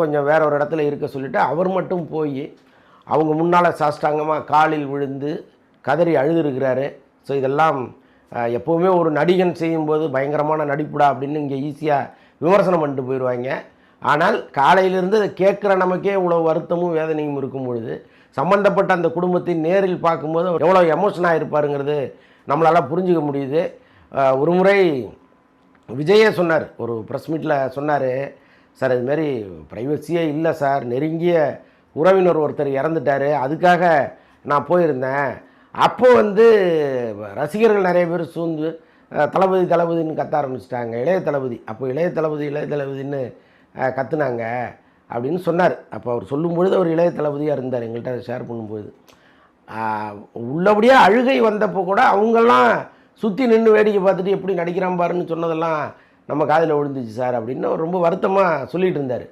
கொஞ்சம் வேற ஒரு இடத்துல இருக்க சொல்லிவிட்டு அவர் மட்டும் போய் அவங்க முன்னால் சாஷ்டாங்கமாக காலில் விழுந்து கதறி அழுதுருக்கிறாரு. ஸோ இதெல்லாம் எப்போவுமே ஒரு நடிகன் செய்யும்போது பயங்கரமான நடிப்புடா அப்படின்னு இங்கே ஈஸியாக விமர்சனம் பண்ணிட்டு போயிடுவாங்க ஆனால் காலையிலிருந்து அதை கேட்குற நமக்கே இவ்வளோ வருத்தமும் வேதனையும் இருக்கும் பொழுது சம்மந்தப்பட்ட அந்த குடும்பத்தை நேரில் பார்க்கும்போது எவ்வளோ எமோஷனாக இருப்பாருங்கிறது நம்மளால் புரிஞ்சுக்க முடியுது. ஒரு முறை விஜயே சொன்னார் ஒரு ப்ரெஸ் மீட்டில் சொன்னார் சார் இதுமாரி ப்ரைவசியே இல்லை சார். நெருங்கிய உறவினர் ஒருத்தர் இறந்துட்டார். அதுக்காக நான் போயிருந்தேன். அப்போ வந்து ரசிகர்கள் நிறைய பேர் சூழ்ந்து தளபதி தளபதின்னு கத்த ஆரம்பிச்சிட்டாங்க. இளைய தளபதி. அப்போ இளைய தளபதி இளைய தளபதின்னு கத்துனாங்க அப்படின்னு சொன்னார். அப்போ அவர் சொல்லும்பொழுது அவர் இளைய தளபதியாக இருந்தார். எங்கள்கிட்ட ஷேர் பண்ணும்போது உள்ளபடியாக அழுகை வந்தப்போ கூட அவங்கெல்லாம் சுற்றி நின்று வேடிக்கை பார்த்துட்டு எப்படி நடிக்கிறான் பாருன்னு சொன்னதெல்லாம் நம்ம காதில் விழுந்துச்சு சார் அப்படின்னு அவர் ரொம்ப வருத்தமாக சொல்லிட்டு இருந்தார்.